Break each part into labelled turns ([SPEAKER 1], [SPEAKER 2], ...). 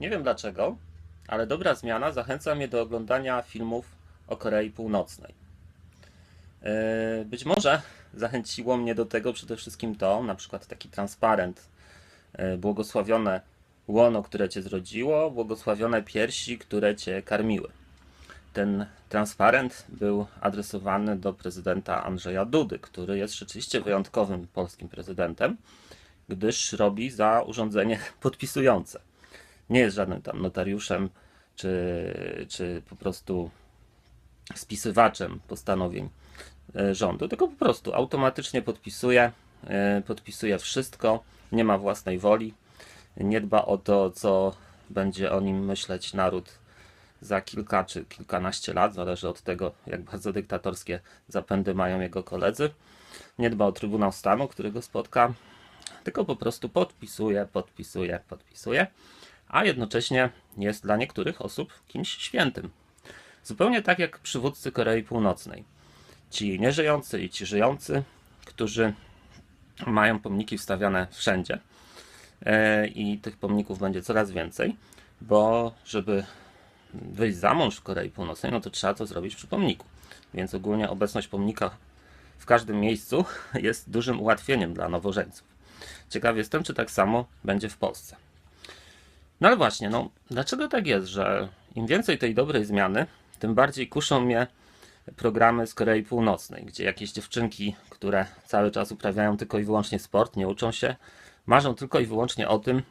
[SPEAKER 1] Nie wiem dlaczego, ale dobra zmiana zachęca mnie do oglądania filmów o Korei Północnej. Yy, Być może zachęciło mnie do tego przede wszystkim to, na przykład taki transparent, yy, błogosławione łono, które cię zrodziło, błogosławione piersi, które cię karmiły. Ten transparent był adresowany do prezydenta Andrzeja Dudy, który jest rzeczywiście wyjątkowym polskim prezydentem, gdyż robi za urządzenie podpisujące. Nie jest żadnym tam notariuszem, czy, czy po prostu spisywaczem postanowień e, rządu, tylko po prostu automatycznie podpisuje, e, podpisuje wszystko, nie ma własnej woli, nie dba o to, co będzie o nim myśleć naród za kilka czy kilkanaście lat, zależy od tego, jak bardzo dyktatorskie zapędy mają jego koledzy. Nie dba o Trybunał Stanu, który go spotka, tylko po prostu podpisuje, podpisuje, podpisuje, a jednocześnie jest dla niektórych osób kimś świętym. Zupełnie tak jak przywódcy Korei Północnej. Ci nieżyjący i ci żyjący, którzy mają pomniki wstawiane wszędzie. E, I tych pomników będzie coraz więcej, bo żeby wyjść za mąż w Korei Północnej, no to trzeba to zrobić przy pomniku. Więc ogólnie obecność pomnika w każdym miejscu jest dużym ułatwieniem dla nowożeńców. Ciekaw jestem, czy tak samo będzie w Polsce. No ale właśnie, no dlaczego tak jest, że im więcej tej dobrej zmiany, tym bardziej kuszą mnie programy z Korei Północnej, gdzie jakieś dziewczynki, które cały czas uprawiają tylko i wyłącznie sport, nie uczą się, marzą tylko i wyłącznie o tym,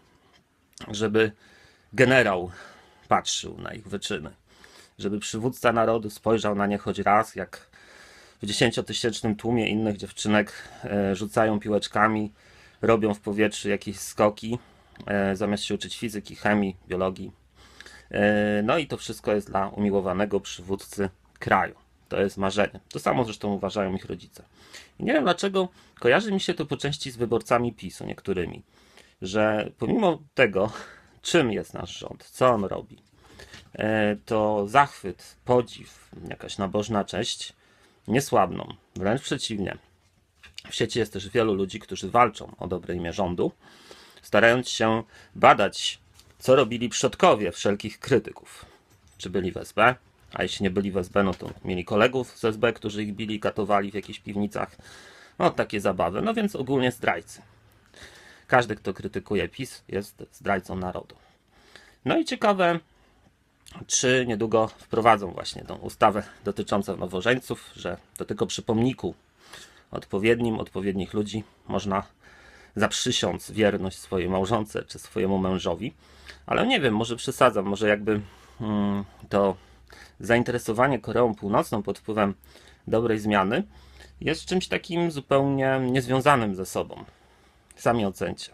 [SPEAKER 1] żeby generał patrzył na ich wyczyny. Żeby przywódca narodu spojrzał na nie choć raz, jak w dziesięciotysięcznym tłumie innych dziewczynek e, rzucają piłeczkami, robią w powietrzu jakieś skoki, zamiast się uczyć fizyki, chemii, biologii. E, No i to wszystko jest dla umiłowanego przywódcy kraju. To jest marzenie. To samo zresztą uważają ich rodzice. I nie wiem dlaczego kojarzy mi się to po części z wyborcami PiSu niektórymi, że pomimo tego, czym jest nasz rząd, co on robi, e, to zachwyt, podziw, jakaś nabożna cześć nie słabną. Wręcz przeciwnie. W sieci jest też wielu ludzi, którzy walczą o dobre imię rządu, starając się badać, co robili przodkowie wszelkich krytyków. Czy byli w SB? A jeśli nie byli w SB, no to mieli kolegów z SB, którzy ich bili, katowali w jakichś piwnicach. No takie zabawy. No więc ogólnie zdrajcy. Każdy, kto krytykuje PiS, jest zdrajcą narodu. No i ciekawe, czy niedługo wprowadzą właśnie tą ustawę dotyczącą nowożeńców, że do tego przy pomniku odpowiednim, odpowiednich ludzi można zaprzysiąc wierność swojej małżonce czy swojemu mężowi. Ale nie wiem, może przesadzam, może jakby mm, to zainteresowanie Koreą Północną pod wpływem dobrej zmiany jest czymś takim zupełnie niezwiązanym ze sobą. Sami ocencie.